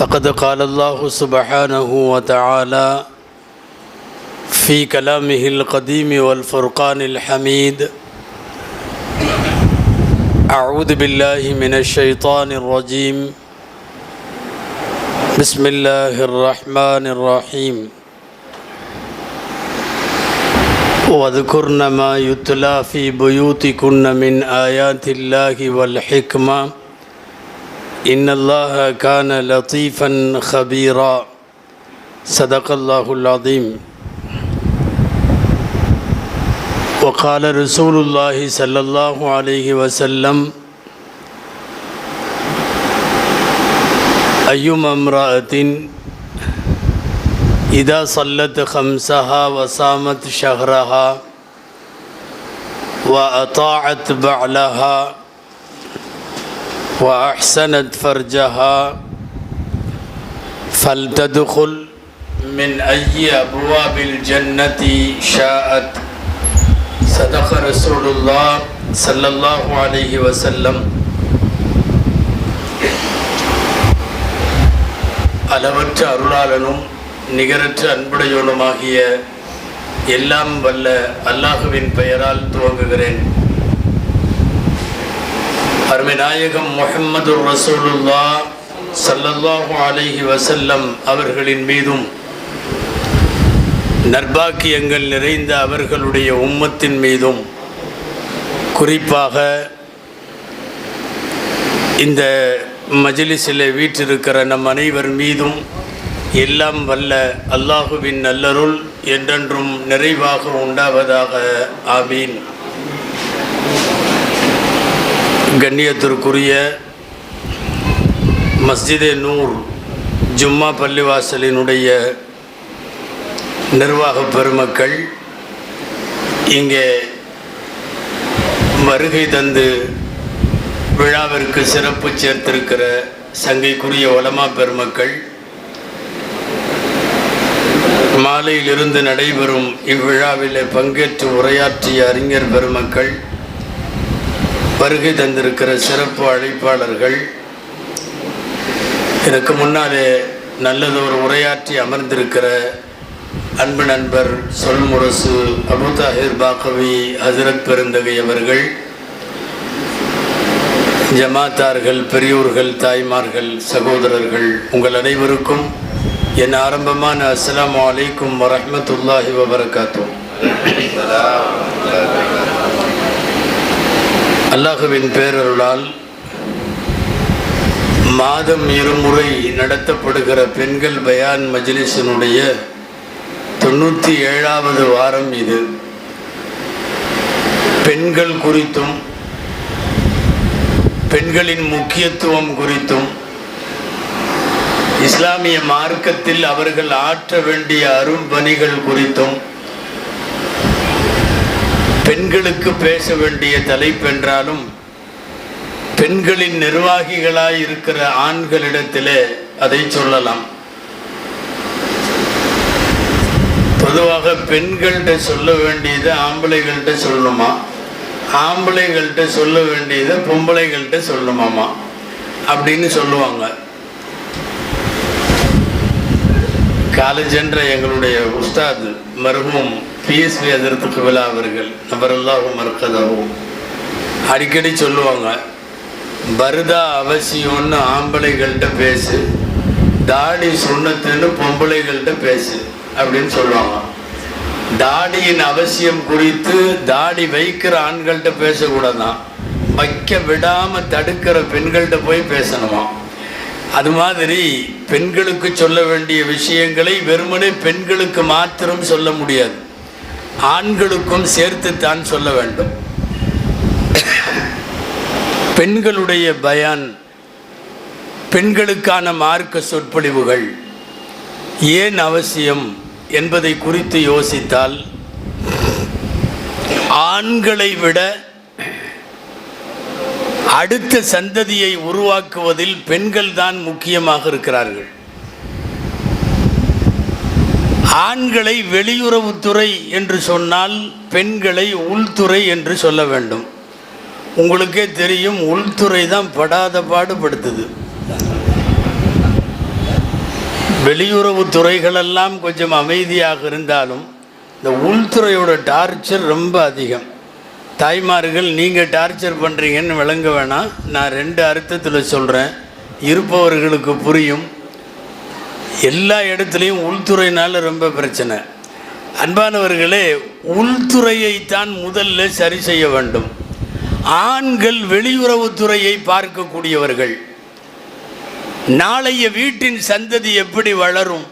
فقد قال الله سبحانه وتعالى في كلامه القديم والفرقان الحميد أعوذ بالله من الشيطان الرجيم. بسم الله الرحمن الرحيم. واذكرن ما يتلى في بيوتكن من آيات الله والحكمة. إن الله كان لطيفا خبيرا. صدق الله العظيم. وقال رسول الله صلى الله عليه وسلم أيما امرأة إذا صلت خمسها وصامت شهرها وأطاعت بعلها وأحسنت فرجها فلتدخل من أي أبواب الجنة شاءت صدق رسول الله صلى الله عليه وسلم அளவற்ற அருளாளனும் நிகரற்ற அன்புடையோனுமாகிய எல்லாம் வல்ல அல்லாஹுவின் பெயரால் துவங்குகிறேன் அருமை நாயகம் ரசூலுல்லா சல்லல்லாஹு அலைஹி வசல்லம் அவர்களின் மீதும் நற்பாக்கியங்கள் நிறைந்த அவர்களுடைய உம்மத்தின் மீதும் குறிப்பாக இந்த மஜிலிஸில் வீற்றிருக்கிற நம் அனைவர் மீதும் எல்லாம் வல்ல அல்லாஹுவின் நல்லருள் என்றென்றும் நிறைவாக உண்டாவதாக. ஆமீன். கண்ணியத்திற்குரிய மஸ்ஜிதே நூர் ஜும்மா பள்ளிவாசலினுடைய நிர்வாக பெருமக்கள் இங்கே வருகை தந்து விழாவிற்கு சிறப்பு சேர்த்திருக்கிற சங்கைக்குரிய வளமா பெருமக்கள் மாலையிலிருந்து நடைபெறும் இவ்விழாவில் பங்கேற்று உரையாற்றிய அறிஞர் பெருமக்கள் வருகை தந்திருக்கிற சிறப்பு அழைப்பாளர்கள். எனக்கு முன்னாலே நல்லதொரு உரையாற்றி அமர்ந்திருக்கிற அன்பு நண்பர் சொல்முரசு அபுதாஹிர் பாக்கவி ஹசரத் பெருந்தகை அவர்கள் ஜமாத்தார்கள் பெரியோர்கள் தாய்மார்கள் சகோதரர்கள் உங்கள் அனைவருக்கும் என் ஆரம்பமான அஸ்ஸலாமு வலைக்கும் வரமத்துல்லாஹி வபரகாத்தூ அல்லாஹுவின் பேரருளால் மாதம் இருமுறை நடத்தப்படுகிற பெண்கள் பயான் மஜ்லிஸினுடைய தொண்ணூற்றி ஏழாவது வாரம் இது. பெண்கள் குறித்தும் பெண்களின் முக்கியத்துவம் குறித்தும் இஸ்லாமிய மார்க்கத்தில் அவர்கள் ஆற்ற வேண்டிய அரும்பணிகள் குறித்தும் பெண்களுக்கு பேச வேண்டிய தலைப்பென்றாலும் பெண்களின் நிர்வாகிகளாய் இருக்கிற ஆண்களிடத்திலே அதை சொல்லலாம். பொதுவாக பெண்கள்கிட்ட சொல்ல வேண்டியது ஆம்பளைகள்கிட்ட சொல்லணுமா? ஆம்பளைகள்கிட்ட சொல்ல வேண்டியதை பொம்பளைகள்கிட்ட சொல்லணுமாமா? அப்படின்னு சொல்லுவாங்க. காலேஜ் என்ற எங்களுடைய உஸ்தாத் மருகும் பிஎஸ்வி அதிர்த்துக்கு விழா அவர்கள் நபரல்லாவும் மறுக்கதாகவும். அடிக்கடி சொல்லுவாங்க பருதா அவசியம்னு ஆம்பளைகள்கிட்ட பேசு தாடி சுண்ணத்துன்னு பொம்பளைகள்கிட்ட பேசு அப்படின்னு சொல்லுவாங்க. தாடியின் அவசியம் குறித்து தாடி வைக்கிற ஆண்கள்கிட்ட பேசக்கூடாதான். வைக்க விடாமல் தடுக்கிற பெண்கள்கிட்ட போய் பேசணுமா? அது மாதிரி பெண்களுக்கு சொல்ல வேண்டிய விஷயங்களை வெறுமனே பெண்களுக்கு மாத்திரம் சொல்ல முடியாது. ஆண்களுக்கும் சேர்த்துத்தான் சொல்ல வேண்டும். பெண்களுடைய பயான் பெண்களுக்கான மார்க்க சொற்பொழிவுகள் ஏன் அவசியம் என்பதை குறித்து யோசித்தால் ஆண்களை விட அடுத்த சந்ததியை உருவாக்குவதில் பெண்கள் தான் முக்கியமாக இருக்கிறார்கள். ஆண்களை வெளியுறவுத்துறை என்று சொன்னால் பெண்களை உள்துறை என்று சொல்ல வேண்டும். உங்களுக்கே தெரியும் உள்துறை தான் படாத பாடுபடுத்துது. வெளியுறவு துறைகளெல்லாம் கொஞ்சம் அமைதியாக இருந்தாலும் இந்த உள்துறையோட டார்ச்சர் ரொம்ப அதிகம். தாய்மார்கள் நீங்கள் டார்ச்சர் பண்ணுறீங்கன்னு விளங்க வேணாம். நான் ரெண்டு அர்த்தத்தில் சொல்கிறேன் இருப்பவர்களுக்கு புரியும். எல்லா இடத்துலையும் உள்துறையினால் ரொம்ப பிரச்சனை. அன்பானவர்களே உள்துறையைத்தான் முதல்ல சரி செய்ய வேண்டும். ஆண்கள் வெளியுறவுத்துறையை பார்க்கக்கூடியவர்கள். நாளைய வீட்டின் சந்ததி எப்படி வளரும்?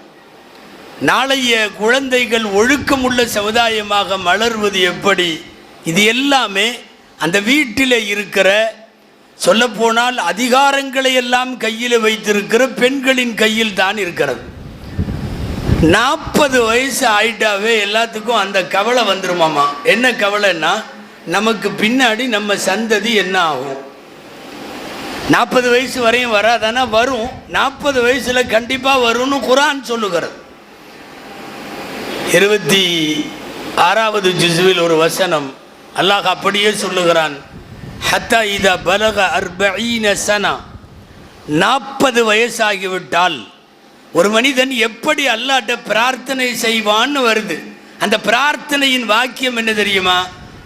நாளைய குழந்தைகள் ஒழுக்கமுள்ள சமுதாயமாக மலர்வது எப்படி? இது எல்லாமே அந்த வீட்டில் இருக்கிற சொல்லப்போனால் அதிகாரங்களை எல்லாம் கையில் வைத்திருக்கிற பெண்களின் கையில் தான் இருக்கிறது. நாற்பது வயசு ஆயிட்டாவே எல்லாத்துக்கும் அந்த கவலை வந்துருமாமா? என்ன கவலைன்னா நமக்கு பின்னாடி நம்ம சந்ததி என்ன ஆகும்? நாற்பது வயசு வரையும் வராதானா? வரும். நாற்பது வயசில் கண்டிப்பாக வரும்னு குரான் சொல்லுகிறது. இருபத்தி ஆறாவது ஜிசுவில் ஒரு வசனம் அல்லாஹ் அப்படியே சொல்லுகிறான் ஹத்தா இத பலக அர்பீன சனா. நாற்பது வயசாகிவிட்டால் ஒரு மனிதன் எப்படி அல்லாட்ட பிரார்த்தனை செய்வான்னு வருது. அந்த பிரார்த்தனையின் வாக்கியம் என்ன தெரியுமா?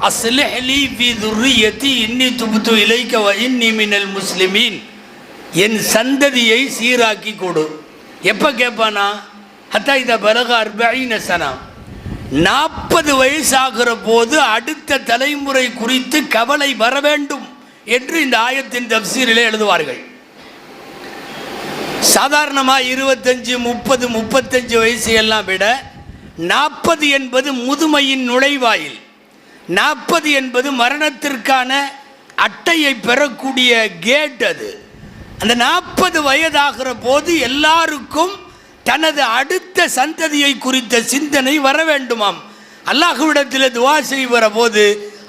அஸ்லஹலி ஃபி துர்ரியத்தி இன்னி துபுத்து இலைக்க வ இன்னி மினல் முஸ்லிமீன். என் சந்ததியை சீராக்கி கொடு. எப்போ கேட்பானா ஹத்தா இத பலக அர்பீன சனா. நாற்பது வயசாகிற போது அடுத்த தலைமுறை குறித்து கவலை வர வேண்டும் என்று இந்த ஆயத்தின் தப்சீரிலே எழுதுவார்கள். சாதாரணமாக இருபத்தஞ்சு முப்பது முப்பத்தஞ்சு வயசு எல்லாம் விட நாற்பது என்பது முதுமையின் நுழைவாயில். நாற்பது என்பது மரணத்திற்கான அட்டையை பெறக்கூடிய கேட் அது. அந்த நாற்பது வயதாகிற போது எல்லாருக்கும் தனது அடுத்த சந்ததியை குறித்த சிந்தனை வர வேண்டுமாம். அல்லாஹுவிடத்தில் துவா செய்வர போது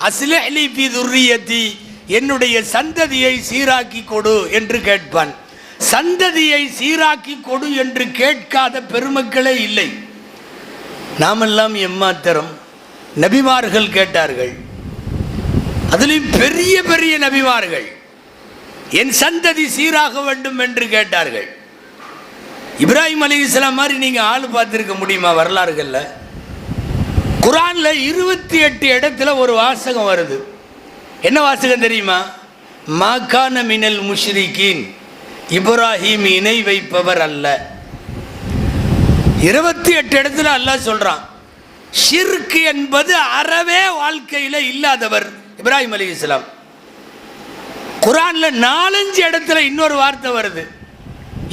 அஸ்லி பி துர்ரியத்தி என்னுடைய சந்ததியை சீராக்கி கொடு என்று கேட்பான். சந்ததியை சீராக்கி கொடு என்று கேட்காத பெருமக்களே இல்லை. நாமெல்லாம் எம்மாத்திரம். நபிமார்கள் கேட்டார்கள். அதிலும் பெரிய பெரிய நபிமார்கள் என் சந்ததி சீராக வேண்டும் என்று கேட்டார்கள். இப்ராஹிம் அலி இஸ்லாம் மாதிரி நீங்கள் ஆள் பார்த்துருக்க முடியுமா வரலாறுகளில்? குரானில் இருபத்தி எட்டு இடத்துல ஒரு வாசகம் வருது. என்ன வாசகம் தெரியுமா? மாகான மினல் முஷ்ரிகீன். இப்ராஹிம் இணை வைப்பவர் அல்ல. இருபத்தி எட்டு இடத்துல அல்லாஹ் சொல்கிறான் ஷிர்க் என்பது அறவே வாழ்க்கையில் இல்லாதவர். இப்ராஹிம் அலி இஸ்லாம் குரானில் நாலஞ்சு இடத்துல இன்னொரு வார்த்தை வருது.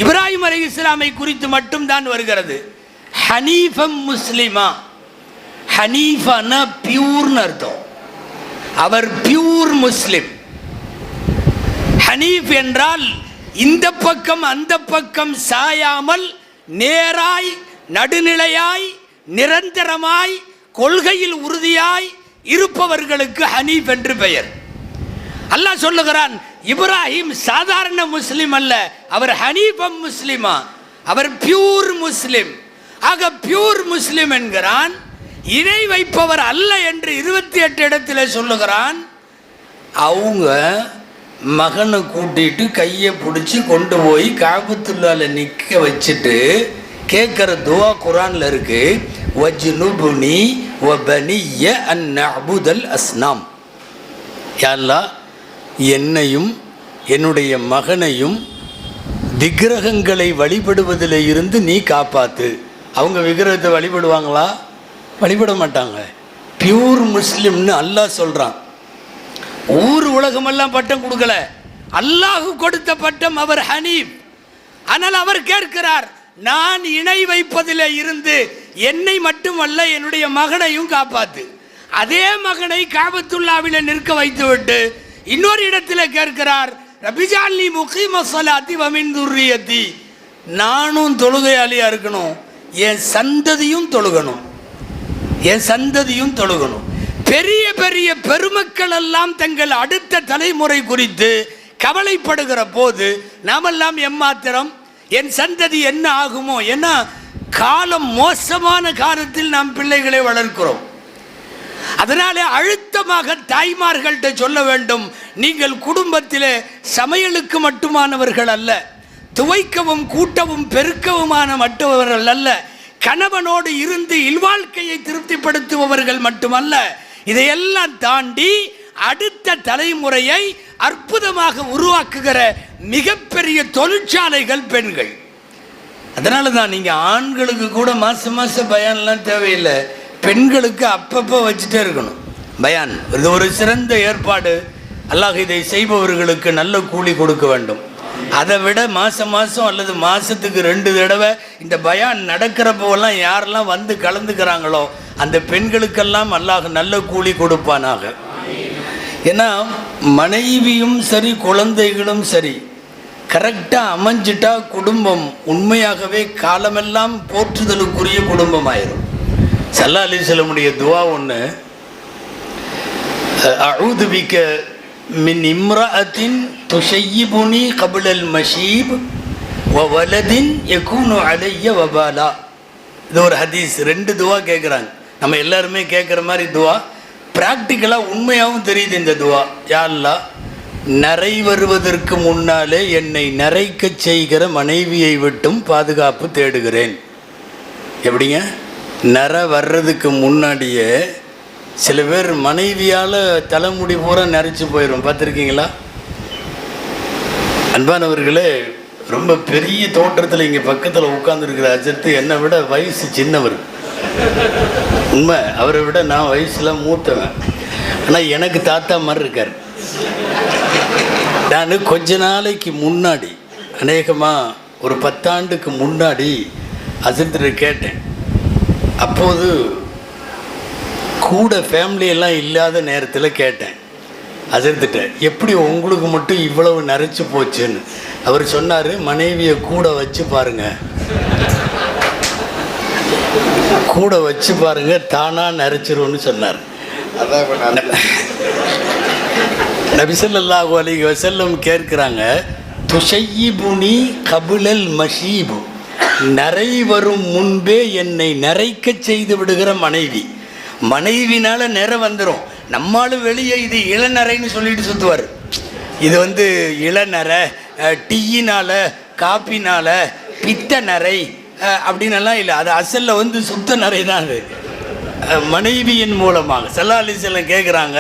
இப்ராஹிம் அலி இஸ்லாமை குறித்து மட்டும் தான் வருகிறது. ஹனீஃபம் முஸ்லிமா. ஹனீஃபானா பியூர்னு அர்த்தம். அவர் பியூர் முஸ்லிம். ஹனீஃப் என்றால் இந்த பக்கம் அந்த பக்கம் சாயாமல் நேராய் நடுநிலையாய் நிரந்தரமாய் கொள்கையில் உறுதியாய் இருப்பவர்களுக்கு ஹனீஃப் என்று பெயர். அல்லாஹ் சொல்லுகிறான் இப்ராஹிம் சாதாரண முஸ்லீம் அல்ல அவர் ஹனீபம் முஸ்லிமா அவர் பியூர் முஸ்லிம். ஆக பியூர் முஸ்லிம் என்கிறான் இணை வைப்பவர் அல்ல என்று இருபத்தி எட்டு இடத்துல சொல்லுகிறான். அவங்க மகனை கூட்டிட்டு கையை பிடிச்சி கொண்டு போய் காபத்துள்ளால நிற்க வச்சுட்டு கேட்குற துவா குரான்ல இருக்கு வஜ்னுபுனி வபனிய அன் அபுதல் அஸ்னாம். யாரெல்லாம் என்னையும் என்னுடைய மகனையும் விக்கிரகங்களை வழிபடுவதில் இருந்து நீ காப்பாத்து. அவங்க விக்கிரகத்தை வழிபடுவாங்களா? வழிபட மாட்டாங்க. பியூர் முஸ்லீம்னு அல்லாஹ் சொல்கிறான் ஊர் உலகமெல்லாம் பட்டம் கொடுக்கல. அல்லாஹ் கொடுத்த பட்டம் அவர் ஹனீப் ஆனால் அவர் கேட்கிறார் நான் இணை வைப்பதில் இருந்து என்னை மட்டுமல்ல என்னுடைய மகனையும் காப்பாத்து. அதே மகனை காபத்துல்லாவில் நிற்க வைத்துவிட்டு இன்னொரு இடத்துல கேட்கிறார் ரபிஜாலி முகீம சலாத்தி வமின் துர்ரியத்தி. நானும் தொழுகையாளியா இருக்கணும். என் சந்ததியும் தொழுகணும். என் சந்ததியும் தொழுகணும். பெரிய பெரிய பெருமக்கள் எல்லாம் தங்கள் அடுத்த தலைமுறை குறித்து கவலைப்படுகிற போது நாமெல்லாம் எம்மாத்திரம் என் சந்ததி என்ன ஆகுமோ? ஏன்னா காலம் மோசமான காலத்தில் நாம் பிள்ளைகளை வளர்க்கிறோம். அதனாலே அழுத்தமாக தாய்மார்கள்ட்ட சொல்ல வேண்டும். நீங்கள் குடும்பத்தில் சமையலுக்கு மட்டுமானவர்கள் அல்ல துவைக்கவும் கூட்டவும் பெருக்கவுமான மட்டுமவர்கள் அல்ல கணவனோடு இருந்து இல்வாழ்க்கையை திருப்திப்படுத்துபவர்கள் மட்டுமல்ல. இதையெல்லாம் தாண்டி அடுத்த தலைமுறையை அற்புதமாக உருவாக்குகிற மிகப்பெரிய தொழிற்சாலைகள் பெண்கள். அதனால தான் நீங்கள் ஆண்களுக்கு கூட மாதம் மாதம் பயன்லாம் தேவையில்லை. பெண்களுக்கு அப்பப்போ வச்சுட்டே இருக்கணும். பயான். இது ஒரு சிறந்த ஏற்பாடு. அல்லாஹ் இதை செய்பவர்களுக்கு நல்ல கூலி கொடுக்க வேண்டும். அதை விட மாதம் மாதம் அல்லது மாதத்துக்கு ரெண்டு தடவை இந்த பயான் நடக்கிறப்போலாம் யாரெல்லாம் வந்து கலந்துக்கிறாங்களோ அந்த பெண்களுக்கெல்லாம் அல்லாஹ் நல்ல கூலி கொடுப்பானாக. ஏன்னா மனைவியும் சரி குழந்தைகளும் சரி கரெக்டாக அமைஞ்சிட்டா குடும்பம் உண்மையாகவே காலமெல்லாம் போற்றுதலுக்குரிய குடும்பம் ஆயிரும் சல்லா அலி சொல்லமுடைய துவா ஒன்று அழுதுபிக்க மின் இம்ரஅத்தின் துஷையிபுனி கபிலல் மஷீப் வ வலதின் யகூனு அலைய வபாலா. இது ஒரு ஹதீஸ். ரெண்டு துவா கேட்குறாங்க நம்ம எல்லாருமே கேட்குற மாதிரி துவா. ப்ராக்டிக்கலாக உண்மையாகவும் தெரியுது இந்த துவா. யா அல்லாஹ் நரை வருவதற்கு முன்னாலே என்னை நரைக்கச் செய்கிற மனைவியை விட்டும் பாதுகாப்பு தேடுகிறேன். எப்படிங்க? நர வர்றதுக்கு முன்னாடியே சில பேர் மனைவியால் தலைமுடி பூரா நரைச்சி போயிடும் பார்த்துருக்கீங்களா? அன்பானவர்களே ரொம்ப பெரிய தோற்றத்தில் இங்கே பக்கத்தில் உட்காந்துருக்கிற அஜத்து என்னை விட வயசு சின்னவர். உண்மை அவரை விட நான் வயசில் மூத்தவன். ஆனால் எனக்கு தாத்தா மாதிரி இருக்கார். நான் கொஞ்ச நாளைக்கு முன்னாடி அநேகமாக ஒரு பத்தாண்டுக்கு முன்னாடி அஜித்திட்ட கேட்டேன். அப்போது கூட எல்லாம் இல்லாத நேரத்தில் கேட்டேன். அஜித்திட்ட எப்படி உங்களுக்கு மட்டும் இவ்வளவு நரைச்சு போச்சுன்னு? அவர் சொன்னார் மனைவியை கூட வச்சு பாருங்க. கூட வச்சு பாருங்க தானாக நரைச்சிரும்னு சொன்னார். அதான் நபிசல்லாஹு அலைஹி வஸல்லம் கேட்குறாங்க துஷையிபுனி கபுலல் மஷீபு. நிறை வரும் முன்பே என்னை நிறைக்க செய்து விடுகிற மனைவி. மனைவினால நிறை வந்துடும் நம்மளும் வெளியே இது இளநரைன்னு சொல்லிட்டு சுற்றுவார் இது வந்து இளநரை டீயினால் காப்பினால் பித்த நரை அப்படின்னலாம் இல்லை. அது அசல்ல வந்து சுத்த நரை தான் அது. மனைவியின் மூலமாக. சல்லா கேட்குறாங்க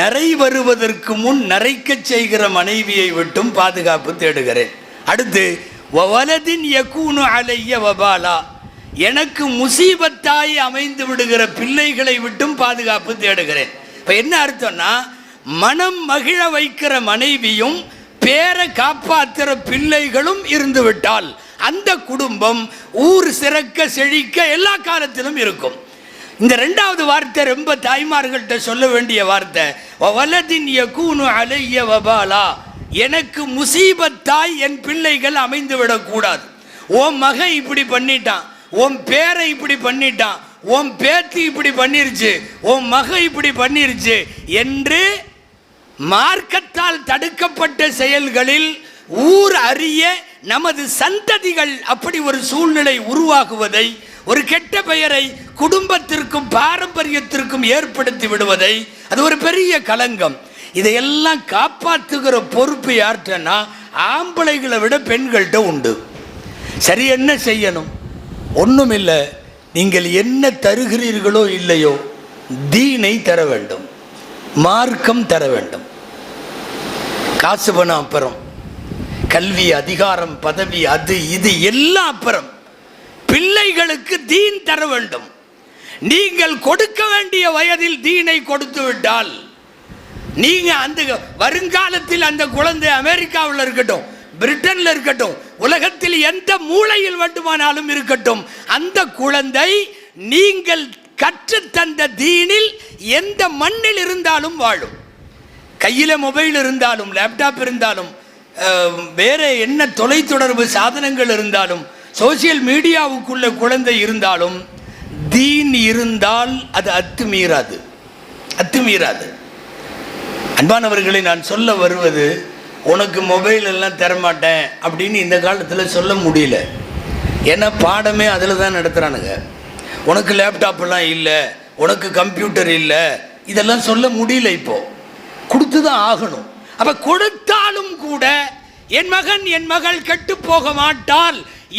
நிறை வருவதற்கு முன் நரைக்கச் செய்கிற மனைவியை விட்டும் பாதுகாப்பு தேடுகிறேன். அடுத்து வலதின் யக்கூனு அலைய வபாலா. எனக்கு முசீபத்தாய் அமைந்து விடுகிற பிள்ளைகளை விட்டும் பாதுகாப்பு தேடுகிறேன். இப்போ என்ன அர்த்தம்னா மனம் மகிழ வைக்கிற மனைவியும் பேரை காப்பாற்றுற பிள்ளைகளும் இருந்து விட்டால் அந்த குடும்பம் ஊர் சிறக்க செழிக்க எல்லா காலத்திலும் இருக்கும். இந்த ரெண்டாவது வார்த்தை ரொம்ப தாய்மார்கள்ட்ட சொல்ல வேண்டிய வார்த்தை. வலதின் யகூனு அலைய வபாலா. எனக்கு முசீபத்தாய் என் பிள்ளைகள் அமைந்து விடக்கூடாது உன் மகன் இப்படி பண்ணிட்டான் உன் பேரை இப்படி பண்ணிட்டான் உன் பேத்தி இப்படி பண்ணிருச்சு உன் மகன் இப்படி பண்ணிருச்சு என்று மார்க்கத்தால் தடுக்கப்பட்ட செயல்களில் ஊர் அறிய நமது சந்ததிகள் அப்படி ஒரு சூழ்நிலை உருவாகுவதை ஒரு கெட்ட பெயரை குடும்பத்திற்கும் பாரம்பரியத்திற்கும் ஏற்படுத்தி விடுவதை அது ஒரு பெரிய களங்கம். இதையெல்லாம் காப்பாற்றுகிற பொறுப்பு யார்கிட்டனா ஆம்பளைகளை விட பெண்கள்கிட்ட உண்டு. சரி என்ன செய்யணும்? ஒன்றும் இல்லை நீங்கள் என்ன தருகிறீர்களோ இல்லையோ தீனை தர வேண்டும். மார்க்கம் தர வேண்டும். காசு பணம் அப்புறம். கல்வி அதிகாரம் பதவி அது இது எல்லாம் அப்புறம். பிள்ளைகளுக்கு தீன் தர வேண்டும். நீங்கள் கொடுக்க வேண்டிய வயதில் தீனை கொடுத்து விட்டால் நீங்கள் அந்த வருங்காலத்தில் அந்த குழந்தை அமெரிக்காவில் இருக்கட்டும் பிரிட்டனில் இருக்கட்டும் உலகத்தில் எந்த மூலையில் வேண்டுமானாலும் இருக்கட்டும் அந்த குழந்தை நீங்கள் கற்றுத்தந்த தீனில் எந்த மண்ணில் இருந்தாலும் வாழும். கையில் மொபைல் இருந்தாலும் லேப்டாப் இருந்தாலும் வேறு என்ன தொலைத்தொடர்பு சாதனங்கள் இருந்தாலும் சோசியல் மீடியாவுக்குள்ள குழந்தை இருந்தாலும் தீன் இருந்தால் அது அத்துமீறாது. அத்துமீறாது. அன்பானவர்களை நான் சொல்ல வருவது உனக்கு மொபைல் எல்லாம் தரமாட்டேன் அப்படின்னு இந்த காலத்தில் சொல்ல முடியல. ஏன்னா பாடமே அதில் தான் நடத்துகிறானுங்க உனக்கு லேப்டாப்லாம் இல்லை உனக்கு கம்ப்யூட்டர் இல்லை இதெல்லாம் சொல்ல முடியல இப்போது கொடுத்து தான் ஆகணும். அப்போ கொடுத்தாலும் கூட என் மகன் என் மகள் கெட்டு போக மாட்டால்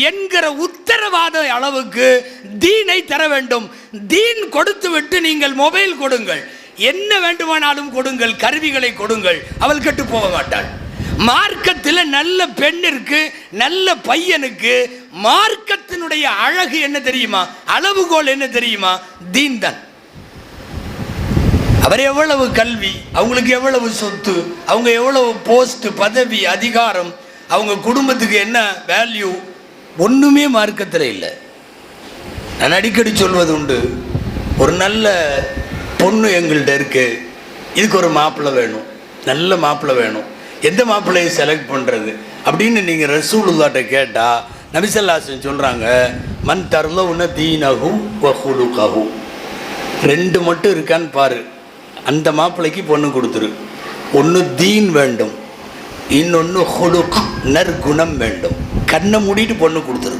என்கிற உத்தரவாத அளவுக்கு தீனை தர வேண்டும். தீன் கொடுத்து விட்டு நீங்கள் மொபைல் கொடுங்கள். என்ன வேண்டுமானாலும் கொடுங்கள் கருவிகளை கொடுங்கள். அவள் கெட்டு போக மாட்டாள். மார்க்கத்தில் நல்ல பெண்ணிற்கு நல்ல பையனுக்கு மார்க்கத்தினுடைய அழகு என்ன தெரியுமா? அளவுகோல் என்ன தெரியுமா? தீன் தான் அவர் எவ்வளவு கல்வி அவங்களுக்கு எவ்வளவு சொத்து அவங்க எவ்வளவு போஸ்ட் பதவி அதிகாரம் அவங்க குடும்பத்துக்கு என்ன வேல்யூ ஒன்றுமே மார்க்கத்தில் இல்லை. நான் அடிக்கடி சொல்வது உண்டு ஒரு நல்ல பொண்ணு எங்கள்கிட்ட இருக்கு. இதுக்கு ஒரு மாப்பிள்ளை வேணும். நல்ல மாப்பிள்ளை வேணும். எந்த மாப்பிள்ளையை செலக்ட் பண்ணுறது அப்படின்னு நீங்கள் ரசூலுல்லாட்ட கேட்டால் நபிசல்லாசன் சொல்கிறாங்க மண் தரல உன்ன தீனகும் வஹுலுகஹு ரெண்டு மட்டும் இருக்கான்னு பாரு. அந்த மாப்பிள்ளைக்கு பொண்ணு கொடுத்துரு. ஒன்று தீன் வேண்டும். இன்னொன்று ஹுலுக் நற்குணம் வேண்டும். கண்ணை மூடிட்டு பொண்ணு கொடுத்துரு.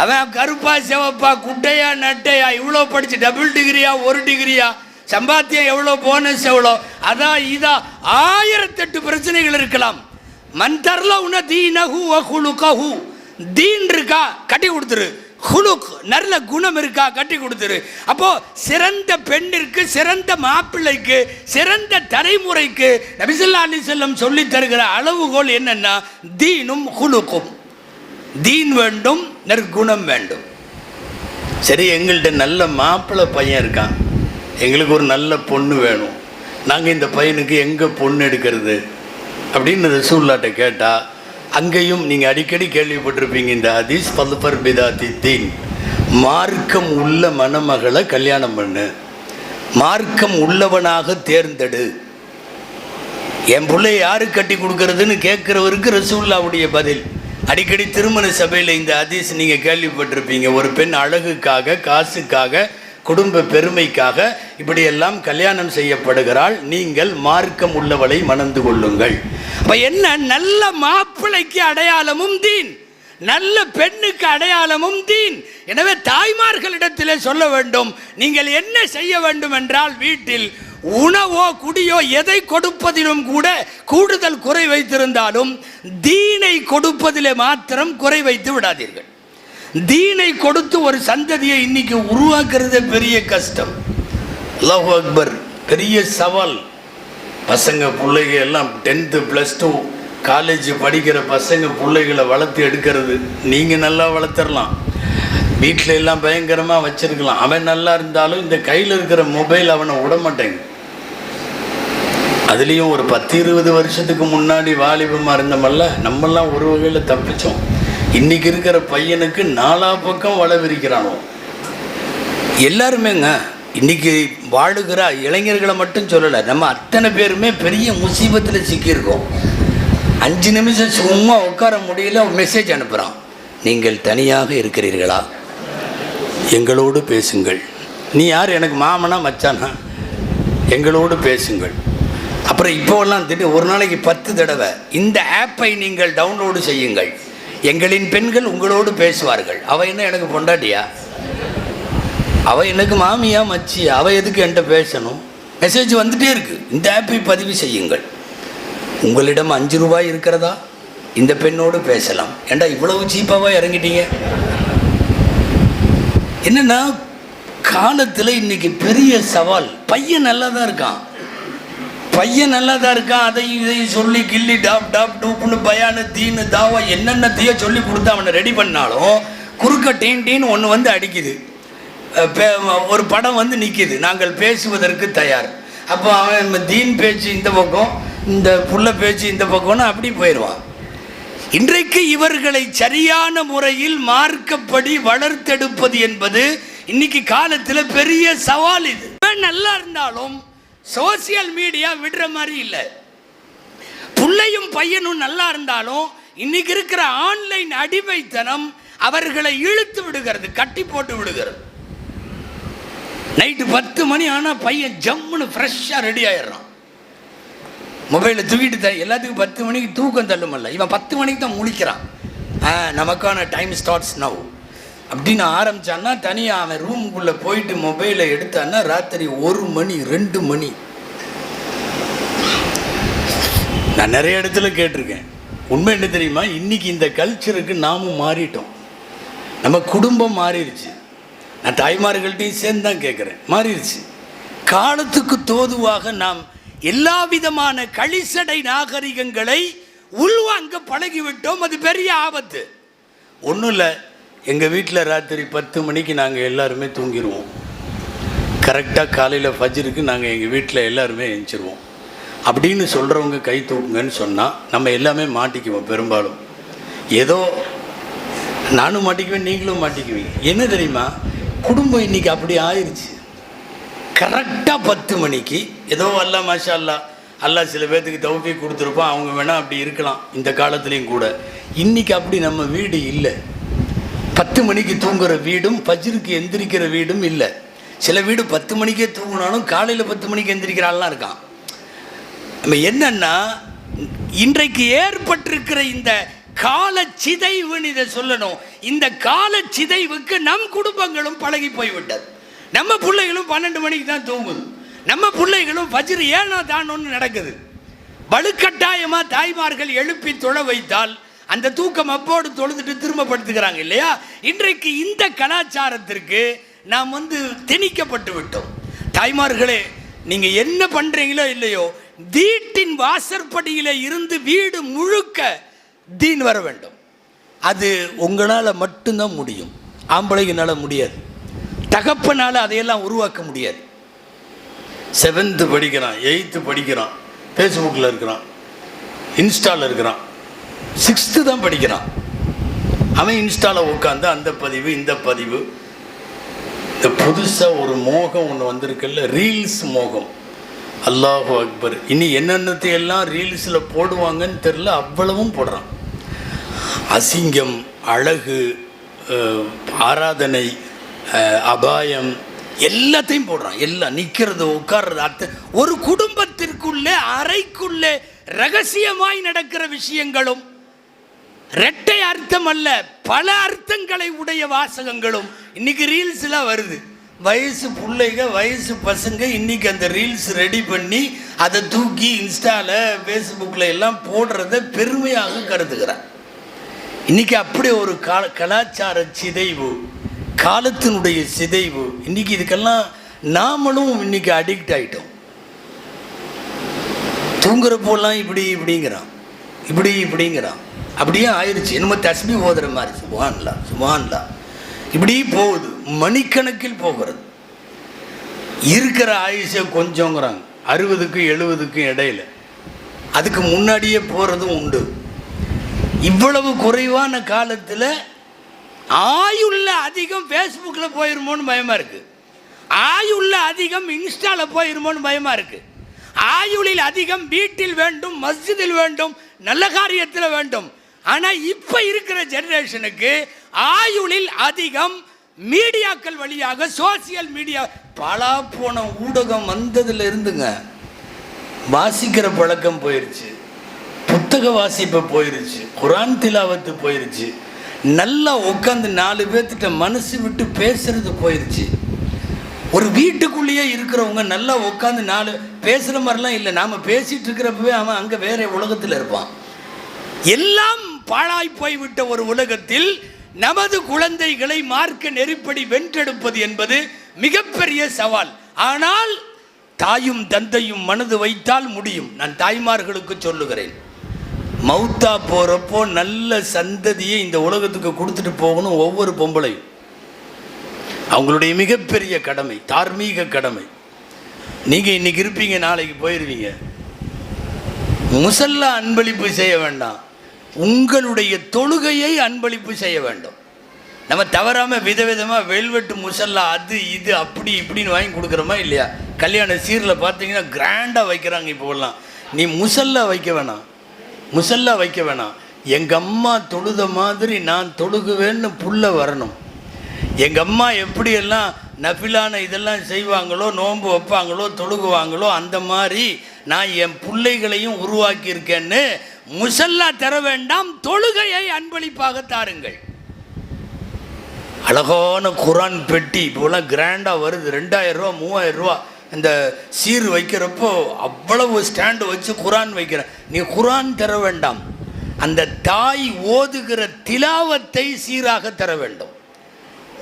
அவன் கருப்பா சிவப்பா குட்டையா நட்டையா இவ்வளோ படிச்சு டபுள் டிகிரியா ஒரு டிகிரியா சம்பாத்தியம் எவ்வளோ போனஸ் எவ்வளோ அதான் இதா ஆயிரத்தெட்டு பிரச்சனைகள் இருக்கலாம். மந்தர்ல உன தீனஹு வஹுலுகஹு தீன் இருக்கா கட்டி கொடுத்துரு. ஹுலுக் நல்ல குணம் இருக்கா கட்டி கொடுத்துரு. அப்போ சிறந்த பெண்ணிற்கு சிறந்த மாப்பிள்ளைக்கு சிறந்த தலைமுறைக்கு நபிசல்லா அலி செல்லம் சொல்லி தருகிற அளவுகோல் என்னன்னா தீனும் ஹுலுக்கும் தீன் வேண்டும் நற்குணம் வேண்டும். சரி எங்கள்கிட்ட நல்ல மாப்பிள்ளை பையன் இருக்கான். எங்களுக்கு ஒரு நல்ல பொண்ணு வேணும். நாங்கள் இந்த பையனுக்கு எங்கே பொண்ணு எடுக்கிறது? அப்படின்னு ரசூல்லாட்ட கேட்டால் அங்கேயும் நீங்கள் அடிக்கடி கேள்விப்பட்டிருப்பீங்க இந்த அதீஸ் பல்பர் பிதாதி தீன். மார்க்கம் உள்ள மணமகளை கல்யாணம் பண்ணு. மார்க்கம் உள்ளவனாக தேர்ந்தெடு. என் பிள்ளை யாரு கட்டி கொடுக்கறதுன்னு கேட்குறவருக்கு ரசூல்லாவுடைய பதில். அடிக்கடி திருமண சபையில் இந்த ஹதீஸ் நீங்கள் கேள்விப்பட்டிருப்பீங்க. ஒரு பெண் அழகுக்காக காசுக்காக குடும்ப பெருமைக்காக இப்படியெல்லாம் கல்யாணம் செய்யப்படுகிறாள். நீங்கள் மார்க்கம் உள்ளவளை மணந்து கொள்ளுங்கள். அப்போ என்ன? நல்ல மாப்பிள்ளைக்கு அடையாளமும் தீன். நல்ல பெண்ணுக்கு அடையாளமும் தீன். எனவே தாய்மார்களிடத்திலே சொல்ல வேண்டும் நீங்கள் என்ன செய்ய வேண்டும் என்றால் வீட்டில் உணவோ குடியோ எதை கொடுப்பதிலும் கூட கூடுதல் குறை வைத்திருந்தாலும் தீனை கொடுப்பதிலே மாத்திரம் குறை வைத்து விடாதீர்கள். தீனை கொடுத்து ஒரு சந்ததியை இன்னைக்கு உருவாக்குறதே பெரிய கஷ்டம். லவ் அக்பர் பெரிய சவால். பசங்க பிள்ளைங்க எல்லாம் டென்த்து ப்ளஸ் டூ காலேஜ் படிக்கிற பசங்க பிள்ளைகளை வளர்த்து எடுக்கிறது. நீங்கள் நல்லா வளர்த்துடலாம் வீட்டில் எல்லாம் பயங்கரமாக வச்சிருக்கலாம். அவன் நல்லா இருந்தாலும் இந்த கையில் இருக்கிற மொபைல் அவனை விட மாட்டேங்க அதுலேயும் ஒரு பத்து இருபது வருஷத்துக்கு முன்னாடி வாலிபமாக இருந்தமல்ல நம்மெல்லாம் ஒரு வகையில் தப்பிச்சோம். இன்னைக்கு இருக்கிற பையனுக்கு நாலா பக்கம் வள விரிக்கிறானோ? எல்லாருமேங்க இன்னைக்கு வாழுகிற இளைஞர்களை மட்டும் சொல்லலை நம்ம அத்தனை பேருமே பெரிய முசீபத்தில் சிக்கியிருக்கோம். அஞ்சு நிமிஷம் சும்மா உட்கார முடியல மெசேஜ் அனுப்புகிறான் நீங்கள் தனியாக இருக்கிறீர்களா? எங்களோடு பேசுங்கள். நீ யார்? எனக்கு மாமனா மச்சானா? எங்களோடு பேசுங்கள். அப்புறம் இப்போவெல்லாம் திடீர் ஒரு நாளைக்கு பத்து தடவை. இந்த ஆப்பை நீங்கள் டவுன்லோடு செய்யுங்கள். எங்களின் பெண்கள் உங்களோடு பேசுவார்கள். அவ என்ன எனக்கு பொண்டாட்டியா? அவ எனக்கு மாமியா மச்சி அவ எதுக்கு என்கிட்ட பேசணும்? மெசேஜ் வந்துட்டே இருக்கு. இந்த ஆப்பை பதிவு செய்யுங்கள். உங்களிடம் அஞ்சு ரூபாய் இருக்கிறதா? இந்த பெண்ணோடு பேசலாம். ஏண்டா இவ்வளவு சீப்பாவா இறங்கிட்டீங்க? என்னன்னா காலத்தில் இன்னைக்கு பெரிய சவால். பையன் நல்லா தான் இருக்கான். பையன் நல்லா தான் இருக்கான் அதை இதை சொல்லி கில்லி டாப் டாப் டூப்புன்னு பயானு தீனு தாவா என்னென்னத்தையோ சொல்லி கொடுத்து அவனை ரெடி பண்ணாலும் குறுக்க டீன் டீன் ஒன்று வந்து அடிக்குது. ஒரு படம் வந்து நிற்கிது நாங்கள் பேசுவதற்கு தயார். அப்போ அவன் தீன் பேச்சு இந்த பக்கம் இந்த புள்ள பேச்சு இந்த பக்கம்னு அப்படி போயிடுவான். இன்றைக்கு இவர்களை சரியான முறையில் மார்க்கப்படி வளர்த்தெடுப்பது என்பது இன்னைக்கு காலத்தில் பெரிய சவால் இது. நல்லா இருந்தாலும் சோசியல் மீடியா விடுற மாதிரி இல்லை. பிள்ளையும் பையனும் நல்லா இருந்தாலும் இன்னைக்கு இருக்கிற ஆன்லைன் அடிமைத்தனம் அவர்களை இழுத்து விடுகிறது கட்டி போட்டு விடுகிறது. நைட்டு பத்து மணி ஆனால் பையன் ஜம்முன்னு ஃப்ரெஷ்ஷாக ரெடி ஆயிடுறான். மொபைலை தூக்கிட்டு த எல்லாத்துக்கும் பத்து மணிக்கு தூக்கம் தள்ளுமல்ல. இவன் பத்து மணிக்கு தான் முழிக்கிறான். ஆ நமக்கான டைம் ஸ்டார்ட்ஸ் நவ் அப்படின்னு ஆரம்பிச்சான்னா தனியாக அவன் ரூமுக்குள்ளே போயிட்டு மொபைலை எடுத்தான்னா ராத்திரி ஒரு மணி ரெண்டு மணி. நான் நிறைய இடத்துல கேட்டிருக்கேன். உண்மை என்ன தெரியுமா? இன்னைக்கு இந்த கல்ச்சருக்கு நாமும் மாறிட்டோம். நம்ம குடும்பம் மாறிடுச்சு. நான் தாய்மார்கள்ட்டையும் சேர்ந்து தான் கேட்குறேன். மாறிடுச்சு. காலத்துக்கு தோதுவாக நாம் எல்லா விதமான களிசடை நாகரிகங்களை உள்வாங்க பழகிவிட்டோம். அது பெரிய ஆபத்து. ஒன்றும் இல்லை. எங்கள் வீட்டில் ராத்திரி பத்து மணிக்கு நாங்கள் எல்லாருமே தூங்கிடுவோம் கரெக்டாக காலையில் ஃபஜ்ருக்கு நாங்கள் எங்கள் வீட்டில் எல்லாருமே எழுந்திருவோம் அப்படின்னு சொல்கிறவங்க கை தூக்குங்கன்னு சொன்னால் நம்ம எல்லாமே மாட்டிக்குவோம் பெரும்பாலும். ஏதோ நானும் மாட்டிக்குவேன் நீங்களும் மாட்டிக்குவீங்க. என்ன தெரியுமா? குடும்பம் இன்னைக்கு அப்படி ஆயிடுச்சு கரெக்டாக பத்து மணிக்கு ஏதோ அல்லா மாஷா அல்லா அல்லாஹ் சில பேர்த்துக்கு தௌஃபி கொடுத்துருப்போம் அவங்க வேணால் அப்படி இருக்கலாம் இந்த காலத்துலேயும் கூட. இன்றைக்கி அப்படி நம்ம வீடு இல்லை. பத்து மணிக்கு தூங்குற வீடும் பஜ்ருக்கு எந்திரிக்கிற வீடும் இல்லை. சில வீடு பத்து மணிக்கே தூங்கினாலும் காலையில் பத்து மணிக்கு எந்திரிக்கிறாள்லாம் இருக்கான். நம்ம என்னன்னா இன்றைக்கு ஏற்பட்டிருக்கிற இந்த கால சிதைவுன்னு இதை சொல்லணும். இந்த கால சிதைவுக்கு நம் குடும்பங்களும் பழகி போய்விட்டது. நம்ம பிள்ளைகளும் பன்னெண்டு மணிக்கு தான் தூங்குது. நம்ம பிள்ளைகளும் பஜ்ரு ஏனோ தானோன்னு நடக்குது. வலுக்கட்டாயமா தாய்மார்கள் எழுப்பி தொழ வைத்தால் அந்த தூக்கம் அப்போடு தொழுதுட்டு திரும்ப படுத்துக்கிறாங்க இல்லையா? இன்றைக்கு இந்த கலாச்சாரத்திற்கு நாம் வந்து திணிக்கப்பட்டு விட்டோம். தாய்மார்களே நீங்கள் என்ன பண்ணுறீங்களோ இல்லையோ வீட்டின் வாசற்படியில் இருந்து வீடு முழுக்க தீன் வர வேண்டும். அது உங்களால் மட்டும்தான் முடியும். ஆம்பளைங்களால் முடியாது. தகப்பனால் அதையெல்லாம் உருவாக்க முடியாது. செவன்த்து படிக்கிறான் எயித்து படிக்கிறான் ஃபேஸ்புக்கில் இருக்கிறான் இன்ஸ்டாவில் இருக்கிறான். சிக்ஸ்த்து தான் படிக்கிறான். அவன் இன்ஸ்டாவில் உட்காந்து அந்த பதிவு இந்த பதிவு. இந்த புதுசாக ஒரு மோகம் ஒன்று வந்திருக்குல்ல ரீல்ஸ் மோகம். அல்லாஹு அக்பர். இனி என்னென்னத்தையெல்லாம் ரீல்ஸில் போடுவாங்கன்னு தெரில அவ்வளவும் போடுறான். அசிங்கம் அழகு ஆராதனை அபாயம் எல்லாத்தையும் போடுறான். எல்லாம் நிற்கிறது உட்கார்றது அத்த ஒரு குடும்பத்திற்குள்ளே அறைக்குள்ளே ரகசியமாய் நடக்கிற விஷயங்களும் ரெட்டை அர்த்தம் அல்ல பல அர்த்தங்களை உடைய வாசகங்களும். இன்னைக்கு ரீல்ஸ்லாம் வருது. வயசு பிள்ளைங்க வயசு பசங்க இன்னைக்கு அந்த ரீல்ஸ் ரெடி பண்ணி அதை தூக்கி இன்ஸ்டால ஃபேஸ்புக்கில் எல்லாம் போடுறத பெருமையாக கருதுகிறான் இன்னைக்கு அப்படி ஒரு கால கலாச்சார சிதைவு காலத்தினுடைய சிதைவு இன்னைக்கு இதுக்கெல்லாம் நாமளும் இன்னைக்கு அடிக்ட் ஆகிட்டோம் தூங்குறப்போலாம் இப்படி இப்படிங்கிறான். இப்படி இப்படிங்கிறான். அப்படியே ஆயிடுச்சு என்னமோ தஸ்பி ஓதுற மாதிரி. சுபான்லா சுபான்லா இப்படி போகுது. மணிக்கணக்கில் போகிறது. இருக்கிற ஆயுஷை கொஞ்சங்கிறாங்க. அறுபதுக்கும் எழுபதுக்கும் இடையில. அதுக்கு முன்னாடியே போகிறதும் உண்டு. இவ்வளவு குறைவான காலத்தில் ஆயுள்ள அதிகம் ஃபேஸ்புக்கில் போயிருமோன்னு பயமாக இருக்குது ஆயுள்ள அதிகம் இன்ஸ்டாவில் போயிருமோன்னு பயமாக இருக்குது ஆயுளில் அதிகம் வீட்டில் வேண்டும் மஸ்ஜிதில் வேண்டும் நல்ல காரியத்தில் வேண்டும். ஆனால் இப்போ இருக்கிற ஜெனரேஷனுக்கு ஆயுளில் அதிகம் மீடியாக்கள் வழியாக சோசியல் மீடியா பல போன ஊடகம் வந்ததுல இருந்துங்க. வாசிக்கிற பழக்கம் போயிருச்சு. புத்தக வாசிப்பு போயிருச்சு. குரான் திலாவத்து போயிருச்சு. நல்லா உட்காந்து நாலு பேர்த்திட்ட மனசு விட்டு பேசுறது போயிருச்சு. ஒரு வீட்டுக்குள்ளேயே இருக்கிறவங்க நல்லா உட்காந்து நாலு பேசுகிற மாதிரிலாம் இல்லை. நாம் பேசிகிட்டு இருக்கிறப்பவே அவன் அங்கே வேற உலகத்தில் இருப்பான். எல்லாம் பாழாய் போய்விட்ட ஒரு உலகத்தில் நமது குழந்தைகளை மார்க்க நெருப்படி வென்றெடுப்பது என்பது மிகப்பெரிய சவால். ஆனால் தாயும் தந்தையும் மனது வைத்தால் முடியும். நான் தாய்மார்களுக்கு சொல்லுகிறேன். மௌத்தா போகிறப்போ நல்ல சந்ததியை இந்த உலகத்துக்கு கொடுத்துட்டு போகணும் ஒவ்வொரு பொம்பளையும். அவங்களுடைய மிகப்பெரிய கடமை தார்மீக கடமை. நீங்கள் இன்னைக்கு இருப்பீங்க நாளைக்கு போயிடுவீங்க முசல்லா அன்பளிப்பு செய்ய வேண்டாம். உங்களுடைய தொழுகையை அன்பளிப்பு செய்ய வேண்டும். நம்ம தவறாமல் விதவிதமாக வெல்வெட்டு முசல்லா அது இது அப்படி இப்படின்னு வாங்கி கொடுக்குறோமா இல்லையா? கல்யாண சீரில் பார்த்தீங்கன்னா கிராண்டாக வைக்கிறாங்க இப்போலாம் நீ முசல்லா வைக்க வேணாம். முசல்லா வைக்க வேணாம். எங்கள் அம்மா தொழுத மாதிரி நான் தொழுகுவேன்னு புள்ள வரணும். எங்கள் அம்மா எப்படியெல்லாம் நஃபிலான இதெல்லாம் செய்வாங்களோ நோன்பு வைப்பாங்களோ தொழுகுவாங்களோ அந்த மாதிரி நான் என் பிள்ளைகளையும் உருவாக்கியிருக்கேன்னு முசல்லா தர வேண்டாம் தொழுகையை அன்பளிப்பாக தாருங்கள். அழகான குரான் பெட்டி இப்போலாம் கிராண்டாக வருது. ரெண்டாயிரம் ரூபா மூவாயிரம் ரூபா இந்த சீர் வைக்கிறப்போ அவ்வளவு ஸ்டாண்டு வச்சு குரான் வைக்கிறேன். நீ குரான் தர வேண்டாம். அந்த தாய் ஓதுகிற திலாவத்தை சீராக தர வேண்டும்.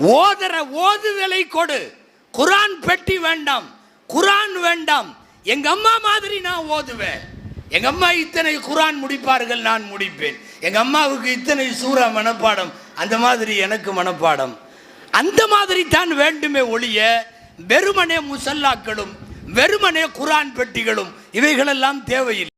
ஓதுற ஓதுதலை கொடு. குரான் பெட்டி வேண்டாம். குரான் வேண்டாம். எங்கள் அம்மா மாதிரி நான் ஓதுவேன். எங்க அம்மா இத்தனை குரான் முடிப்பார்கள் நான் முடிப்பேன். எங்க அம்மாவுக்கு இத்தனை சூறா மனப்பாடம் அந்த மாதிரி எனக்கு மனப்பாடம். அந்த மாதிரி தான் வேண்டுமே ஒழிய வெறுமனே முசல்லாக்களும் வெறுமனே குரான் பெட்டிகளும் இவைகளெல்லாம் தேவையில்லை.